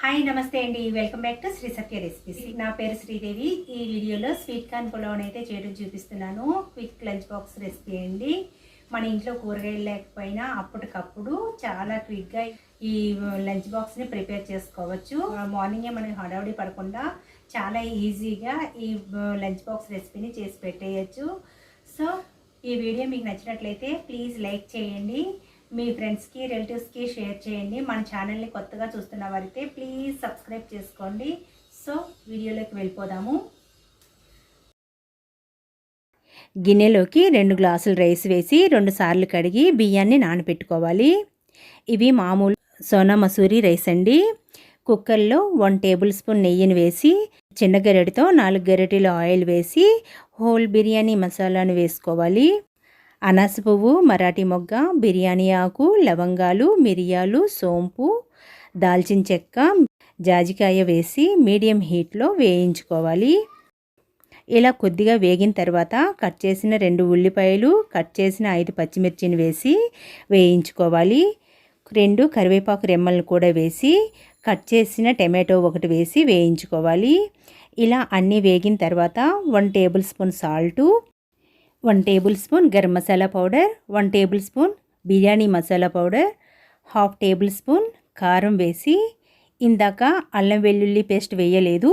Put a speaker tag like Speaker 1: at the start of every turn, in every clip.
Speaker 1: Hi నమస్తే అండి. Welcome back to Shri Satya recipes నా పేరు శ్రీదేవి. ఈ వీడియోలో స్వీట్ కార్న్ పులావ్ అయితే చేయడం చూపిస్తున్నాను. క్విక్ లంచ్ బాక్స్ రెసిపీ అండి. మన ఇంట్లో కూరగాయలు లేకపోయినా అప్పటికప్పుడు చాలా క్విక్గా ఈ లంచ్ బాక్స్ని ప్రిపేర్ చేసుకోవచ్చు. మార్నింగే మనం హడావుడి పడకుండా చాలా ఈజీగా ఈ లంచ్ బాక్స్ రెసిపీని చేసి పెట్టేయచ్చు. సో ఈ వీడియో మీకు నచ్చినట్లయితే ప్లీజ్ లైక్ చేయండి. మీ ఫ్రెండ్స్కి రిలేటివ్స్కి షేర్ చేయండి. మన ఛానల్ని కొత్తగా చూస్తున్న వారైతే ప్లీజ్ సబ్స్క్రైబ్ చేసుకోండి. సో వీడియోలోకి వెళ్ళిపోదాము.
Speaker 2: గిన్నెలోకి రెండు గ్లాసులు రైస్ వేసి రెండు సార్లు కడిగి బియ్యాన్ని నానబెట్టుకోవాలి. ఇవి మామూలు సోనా మసూరి రైస్ అండి. కుక్కర్లో వన్ టేబుల్ స్పూన్ నెయ్యిని వేసి చిన్న గరిటెతో నాలుగు గరిటెలు ఆయిల్ వేసి హోల్ బిర్యానీ మసాలాను వేసుకోవాలి. అనాస పువ్వు మరాఠీ మొగ్గ బిర్యానీ ఆకు లవంగాలు మిరియాలు సోంపు దాల్చిన చెక్క జాజికాయ వేసి మీడియం హీట్లో వేయించుకోవాలి. ఇలా కొద్దిగా వేగిన తర్వాత కట్ చేసిన రెండు ఉల్లిపాయలు కట్ చేసిన ఐదు పచ్చిమిర్చిని వేసి వేయించుకోవాలి. రెండు కరివేపాకు రెమ్మలను కూడా వేసి కట్ చేసిన టమాటో ఒకటి వేసి వేయించుకోవాలి. ఇలా అన్నీ వేగిన తర్వాత one tablespoon salt one tablespoon garam masala powder one tablespoon biryani masala powder half tablespoon కారం వేసి ఇందాక అల్లం వెల్లుల్లి పేస్ట్ వేయలేదు.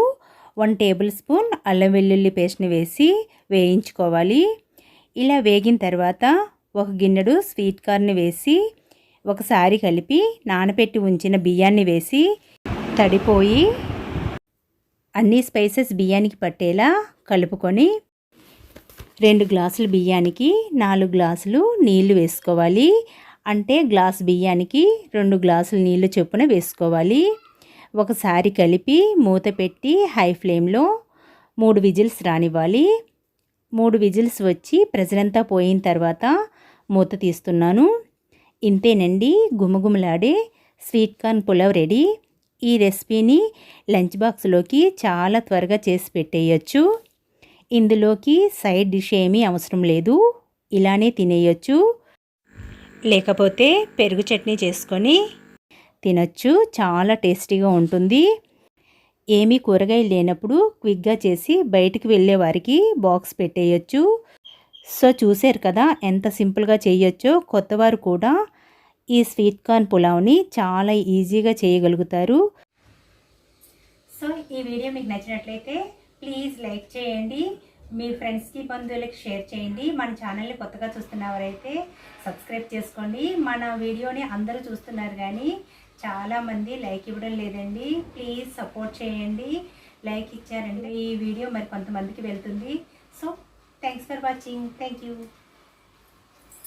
Speaker 2: వన్ టేబుల్ స్పూన్ అల్లం వెల్లుల్లి పేస్ట్ని వేసి వేయించుకోవాలి. ఇలా వేగిన తర్వాత ఒక గిన్నెడు స్వీట్ కార్న్ వేసి ఒకసారి కలిపి నానబెట్టి ఉంచిన బియ్యాన్ని వేసి తడిపోయి అన్ని స్పైసెస్ బియ్యానికి పట్టేలా కలుపుకొని రెండు గ్లాసులు బియ్యానికి నాలుగు గ్లాసులు నీళ్ళు వేసుకోవాలి. అంటే గ్లాస్ బియ్యానికి రెండు గ్లాసులు నీళ్ళు చొప్పున వేసుకోవాలి. ఒకసారి కలిపి మూత పెట్టి హై ఫ్లేమ్లో మూడు విజిల్స్ రానివ్వాలి. మూడు విజిల్స్ వచ్చి ప్రెజరంతా పోయిన తర్వాత మూత తీస్తున్నాను. ఇంతేనండి గుమగుమలాడే స్వీట్ కార్న్ పులావ్ రెడీ. ఈ రెసిపీని లంచ్ బాక్స్లోకి చాలా త్వరగా చేసి పెట్టేయచ్చు. ఇందులోకి సైడ్ డిష్ ఏమీ అవసరం లేదు. ఇలానే తినేయొచ్చు. లేకపోతే పెరుగు చట్నీ చేసుకొని తినొచ్చు. చాలా టేస్టీగా ఉంటుంది. ఏమీ కూరగాయలు లేనప్పుడు క్విక్గా చేసి బయటికి వెళ్ళే వారికి బాక్స్ పెట్టేయచ్చు. సో చూసారు కదా ఎంత సింపుల్గా చేయొచ్చో. కొత్తవారు కూడా ఈ స్వీట్ కార్న్ పులావ్ని చాలా ఈజీగా చేయగలుగుతారు.
Speaker 1: సో ఈ వీడియో మీకు నచ్చినట్లయితే ప్లీజ్ లైక్ చేయండి. మీ ఫ్రెండ్స్కి బంధువులకి షేర్ చేయండి. మన ఛానల్ని కొత్తగా చూస్తున్నవారైతే సబ్స్క్రైబ్ చేసుకోండి. మన వీడియోని అందరూ చూస్తున్నారు కానీ చాలామంది లైక్ ఇవ్వడం లేదండి. ప్లీజ్ సపోర్ట్ చేయండి. లైక్ ఇచ్చారండి ఈ వీడియో మరి కొంతమందికి వెళ్తుంది. So thanks for watching thank you